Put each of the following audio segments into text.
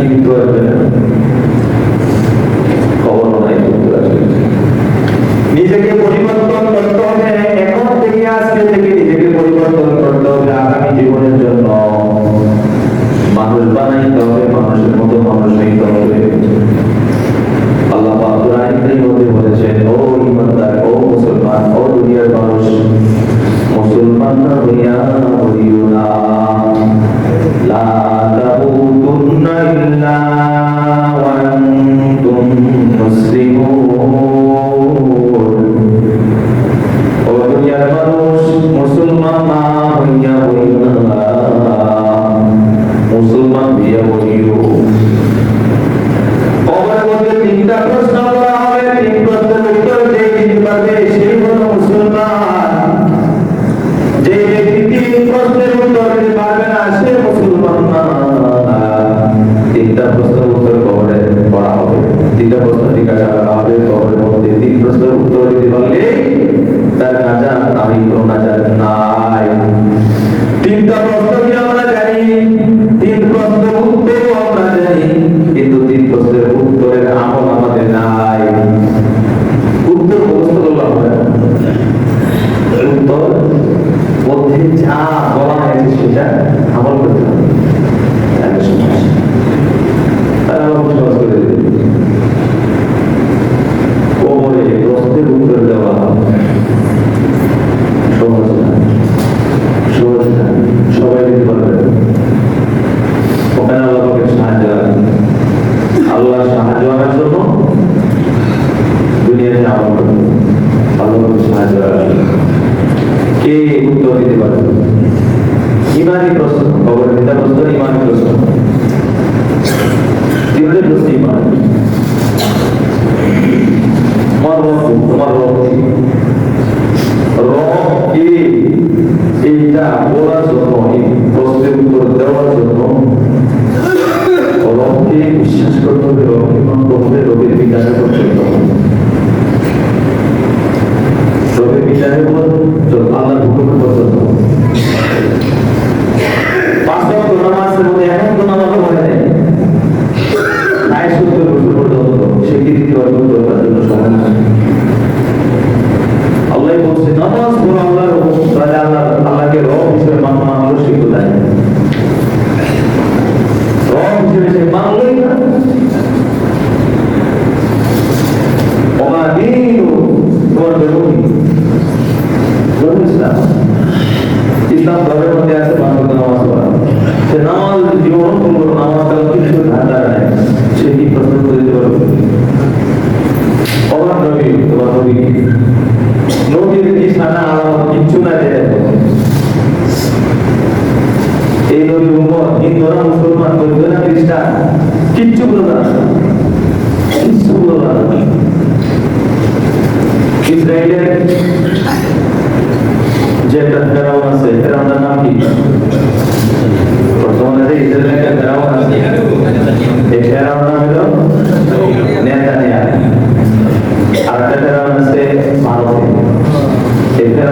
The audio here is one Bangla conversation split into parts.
জীবিত আসবে না। খবর নাই নিজেকে পরিবর্তন করতে হবে, এখন থেকে, আজকে থেকে নিজেকে পরিবর্তন করতে হবে আগামী জীবনের জন্য। মানুষ বানাইতে হবে, মানুষের মতো মানুষ হইতে হবে। মুসলমান, ও দুনিয়ার মানুষ মুসলমান Guna Bilal প্রশ্নের উত্তর কবরে করা হবে। তিনটা প্রশ্ন, জিজ্ঞাসা করা হবে কবরের মধ্যে তিন প্রশ্নের উত্তর দিতে পারলে তার কাজা আমি কোনো নাজাত আল্লাহ বলছে নামাজ পড়ো আল্লাহর হুকুম তাহলে আল্লাহ আল্লাহকে রব হিসেবে মানা হলো শিখতে দেয় রব হিসেবে সে মানলই না ওমা দীনু তোমার ধর্ম কি? ধর্ম ইসলাম ইসলাম ধর্মের মধ্যে আছে মানুষ নামাজ পড়া সে নামাজ জীবন করব নামাজ তার কিছু ধান্দা নাই সে কি প্রশ্ন করে দিতে পারবে অবাক নবী তোমার নবী কি? নবীর নিশানা আলামত কিচ্ছু না দেয় এই নবী উম্মত হিন্দুরা মুসলমান বলবে না খ্রিস্টান কিচ্ছু বলবে না কিচ্ছু বলবে না ইসরায়েলের যে একটা ফেরাউন আছে ফেরাউনের নাম কি বর্তমানে যে ইসরায়েলের একটা ফেরাউন আছে এই ফেরাউন নাম হলো নেতানিয়া আর একটা ফেরাউন আছে ভারতে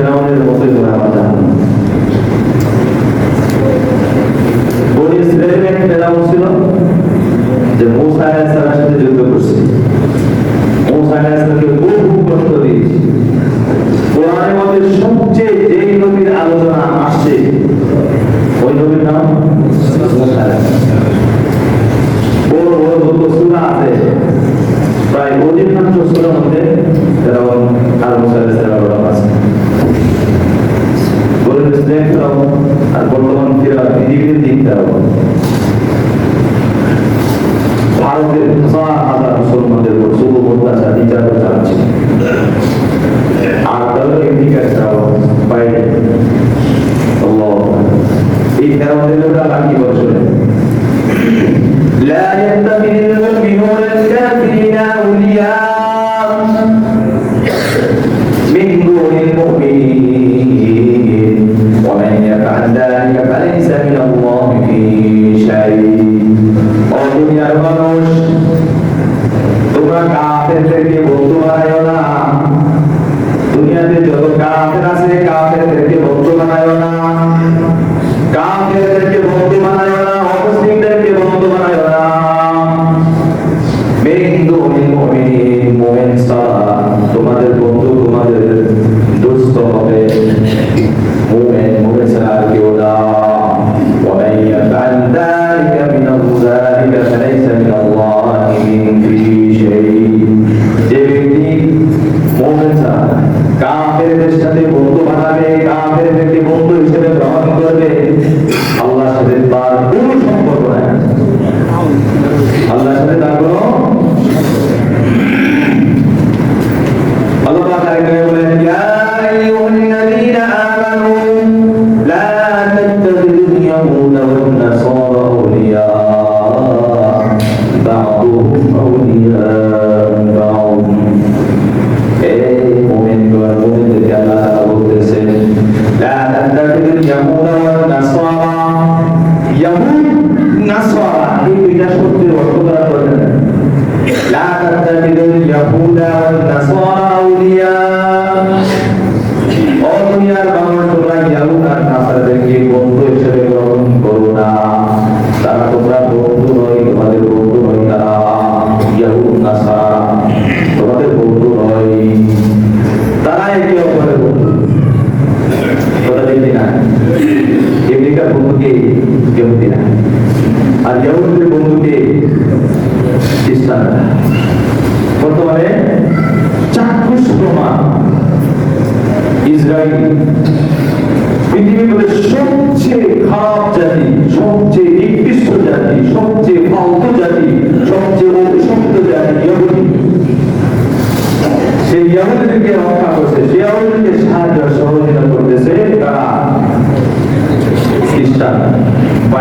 তিন ফেরাউনের মতো করে আমার জাহান্নাম। বনি ফিরাত পৃথিবীর দিকটা ভারতের হাজার হাজার মুসলমানদের উপর শুভ অত্যাচার নির্যাতন চালাচ্ছে আর তাদের এমনিকে একটা বাইরে। এই তেরো দিনের আর কি বছরে? لا يتخذ المؤمنون الكافرين চাই ও দুনিয়ার মানুষ তোমরা কাফের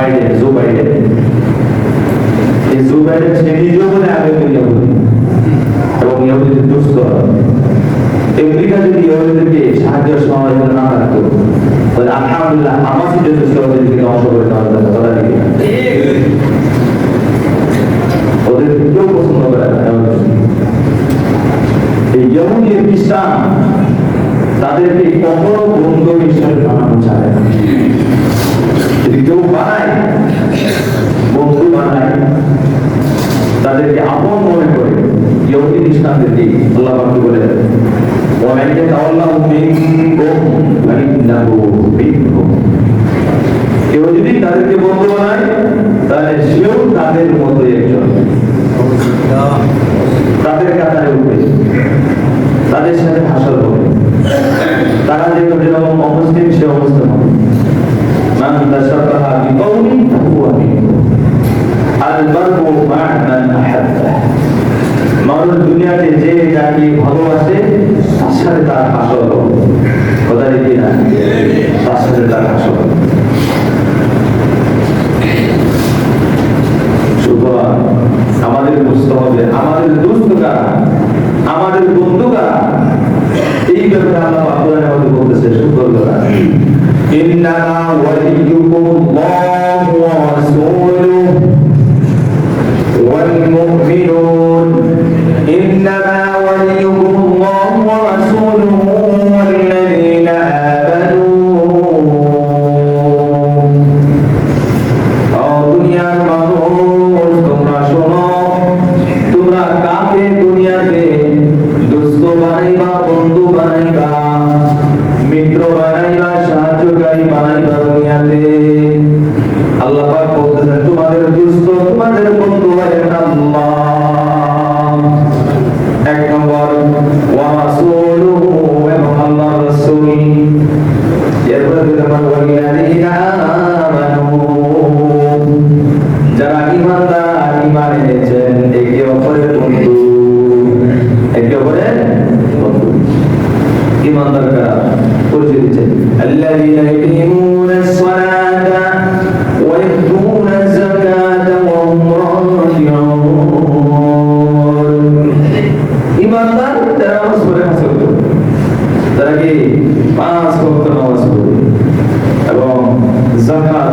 জুবাইরে জুবাইরে। এই জুবাইরে সে নিজেও বলে আমি তো ইহুদি। এবং ইহুদিদের দুস্থ আমেরিকা যদি ইহুদিদেরকে সাহায্য সমাজ না থাকতো। তাহলে আলহামদুলিল্লাহ, আমার সিদ্ধান্ত ছিল ওদেরকে অংশ করে দেওয়া যাবে কথা দিকে ওদের কেউ পছন্দ করে এই ইহুদি খ্রিস্টান তাদেরকে কখনো বন্ধু হিসেবে বানানো যায় দৃষ্টান্ত দিই। আল্লাহ পাক বলে ومن يتولى منكم فإنه منكم কেউ যদি তাদেরকে বন্ধু বানায়, তাহলে সেও তাদের মতো একজন। তাদের কাতারে উঠবে। তাদের সাথে হাসল হবে। তারা যে অমুসলিম, সে অবস্থা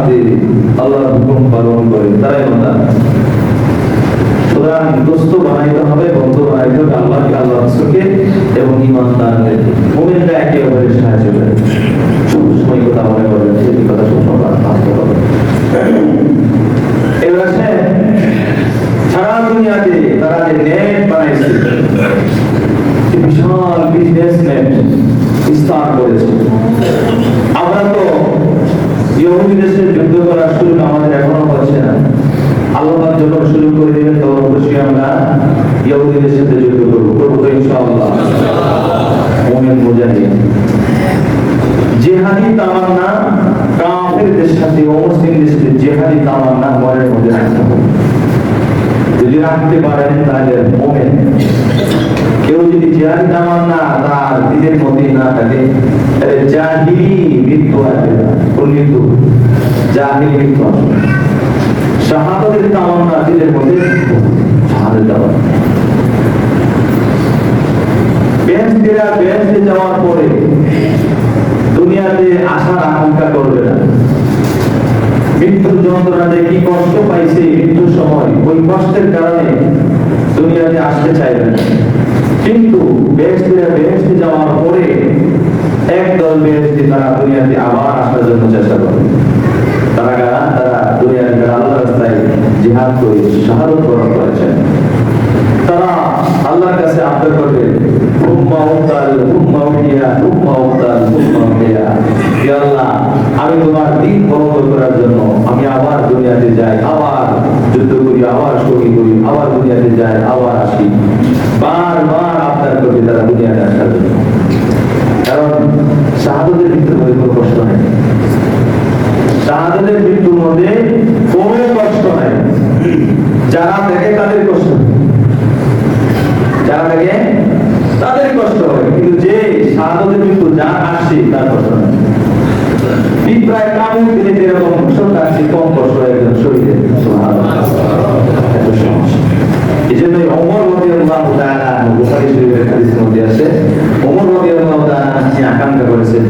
সাথে আল্লাহর হুকুম পালন করে। তাই মাতা। তারা যে রাখতে পারেন তাহলে মোমেন। কেউ যদি জিহাদি তামান্না তার দিলের মধ্যে না থাকে। তাহলে জাহিলি মৃত্যু আসবে না মৃত্যু মৃত্যু আসবে তামান্না মধ্যে যাওয়ার পরে দুনিয়াতে আসার আকাঙ্ক্ষা করবে না। মৃত্যুর যন্ত্রণাতে কি কষ্ট পাইছে মৃত্যুর সময়, ওই কষ্টের কারণে দুনিয়াতে আসতে চাইবে না। কিন্তু বেহেস্তিরা বেহেস্তে যাওয়ার পরে একদল বেহেস্তি তারা দুনিয়াতে আবার আসার জন্য চেষ্টা করে। তারা কারা? তারা দুনিয়ার আল্লাহ রাস্তায় জিহাদ করে, শাহাদত বরণ করেছেন। তারা আল্লাহর কাছে আবদার করবে হুম্মা উতাল হুম্মা উঠিয়া হুম্মা উতাল হুম্মা উঠিয়া আমি তোমার দিন বন্ধ করার জন্য আমি আবার দুনিয়াতে যাই, আবার যুদ্ধ করি, আবার শহীদ করি, আবার দুনিয়াতে যাই, আবার আসি। বারবার আবদার করবে তারা দুনিয়াতে আসার জন্য। কারণ মধ্যে কোনো কষ্ট নাই। মৃত্যুর মধ্যে কোনো কষ্ট নাই। যারা তাদের কষ্ট। যারা তাদের কষ্ট হয়। কিন্তু যে শাহাদতের মৃত্যু যা আসছে তার কষ্ট হয় বিপ্রায় কামড় দিলে যেরকম কষ্ট তার চেয়ে কম কষ্ট একজন শরীরে আকাঙ্ক্ষা করেছেন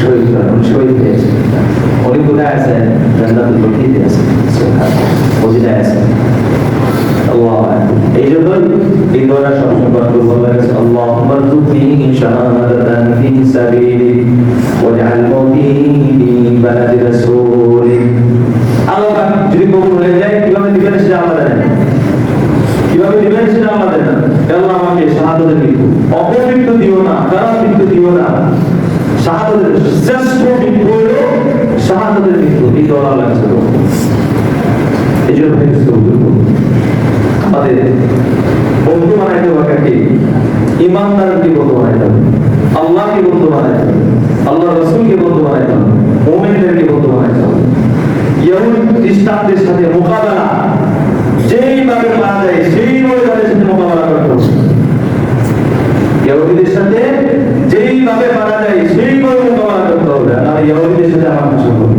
শহীদ শহীদ হয়েছে উনি কোথায় আছেন জান্নাতুল বাকিতে আছেন মদিনায় আছেন এই জন্যই এই রযুকনি শাহাদাতান ফি সাবিলিক ওয়াজআল মাউতি ফি বালাদি রাসূলিক আল্লাহ পাক যদি কবুল হয়ে যায় কীভাবে দিবেন সেটা আমরা জানি না। কীভাবে দিবেন সেটা আমরা জানি না আল্লাহ আমাকে শাহাদাতের মৃত্যু অপমৃত্যু দিও না খারাপ মৃত্যু দিও না শাহাদাতের শ্রেষ্ঠ মৃত্যু হলো শাহাদাতের মৃত্যু এই কাছে করব। এই জন্য আমাদের বন্ধু বানাইতে হবে কাকে? ইমানদারকে বন্ধু বানাইতে হবে আল্লাহকে বন্ধু বানাইতে আল্লাহ যেইভাবে পারা যায় যায় করতে হবে ইহুদিদের সাথে আমার কিছু হবে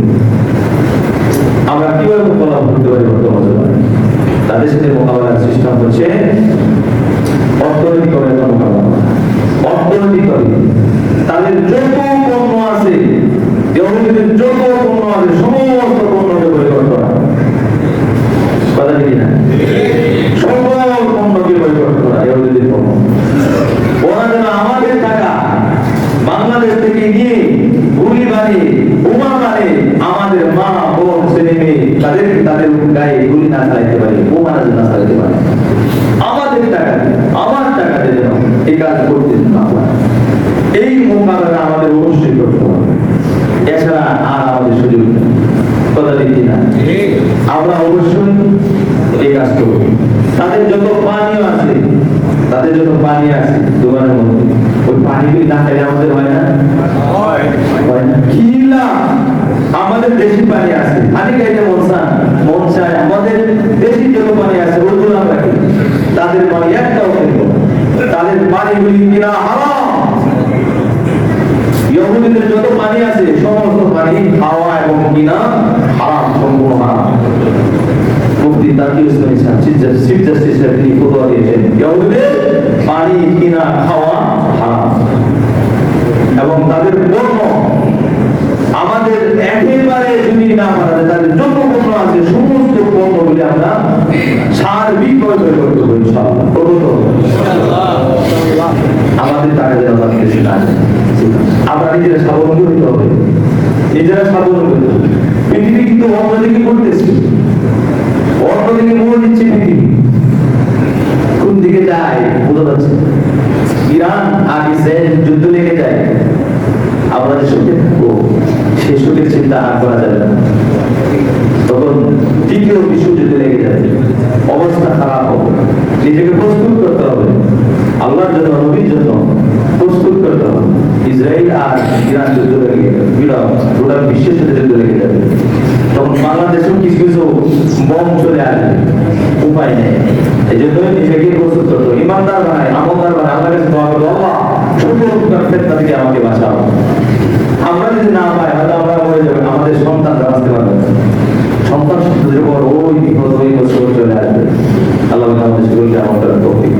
আমরা কীভাবে মোকাবেলা করতে পারি বর্তমান? তাদের সাথে মোকাবেলার সিস্টেম হচ্ছে অর্থনৈতিক মোকাবেলা অর্থনৈতিক তাদের যত পণ্য আছে ইহুদিদের যত পণ্য আছে, সমস্ত পণ্যকে বয়কট করা কথা ঠিক না আমাদের টাকা বাংলাদেশ থেকে নিয়ে বানিয়ে বোমা বানিয়ে আমাদের মা বোন ছেলে মেয়ে তাদের তাদের গায়ে গুলি না চালাইতে পারে বোমা না চালাইতে পারে। আমাদের টাকা আমার টাকাতে যেন এই কাজ করতে না এই মোকাবেলা আমাদের অবশ্যই করতে হবে। এছাড়া আর আমাদের সুযোগ নেই। কথা দেখি না আমরা অবশ্যই এই কাজ করব। তাদের যত পানীয় আছে তাদের যত পানি আছে দোকানের মধ্যে। ওই পানিগুলি না খাইলে আমাদের হয় না? হয়। না? কি আমাদের দেশি পানি আছে। পানি খাইতে মন চায় মন চায় আমাদের দেশি যত পানি আছে ওগুলো আমরা তাদের পানি একটাও খেলব তাদের পানিগুলি কিনা হারাম। ইহুদিদের যত পানি আছে সমস্ত পানি খাওয়া এবং কিনা হারাম সম্পূর্ণ হারাম। তার জাতীয় ইসলামী চিফ পানি, কিনা, খাওয়া হারাম। এবং তাদের পণ্য আমাদের একেবারে যদি না মারা তাদের যত পণ্য আছে, সমস্ত পণ্যগুলি আমরা সার্বিক ভাবে করতে হবে? আমাদের টাকা যেন দেশে না। আমরা নিজেরা স্বাবলম্বী হতে হবে। নিজেরা স্বাবলম্বী হতে হবে। পৃথিবী কিন্তু অন্যদিকে করতেছে। মোড় দিচ্ছে পৃথিবী কোন দিকে যায়, বোঝা যাচ্ছে। ইরান আর ইসরায়েল যুদ্ধ লেগে যায় আমরা যে সুখে সেই সুখের চিন্তা আর করা যাবে না। তখন বিশ্বযুদ্ধ লেগে যাবে। অবস্থা খারাপ হবে। নিজেকে প্রস্তুত করতে হবে। আল্লাহর জন্য, নবীর জন্য প্রস্তুত করতে হবে। ইসরায়েল আর ইরান যুদ্ধ লেগে গেলে গোটা বিশ্বের সাথে যুদ্ধ লেগে যাবে। তখন বাংলাদেশেও কিছু কিছু বম চলে আসবে। উপায় নেই। এই জন্য নিজেকে প্রস্তুত করতে ইমানদার বানায় আমলদার বানায় আল্লাহ কাছে দোয়া করব আল্লাহ উপকার ফেতনা থেকে আমাকে বাঁচাও। আমরা যদি না পাই, হয়তো আমরা মরে যাবে, আমাদের সন্তানরা বাঁচতে পারবে সন্তান সন্ততির পর ওই বিপদ ওই কষ্ট চলে আসবে। আল্লাহ আমাদের সকলকে আমাদের তৌফিক।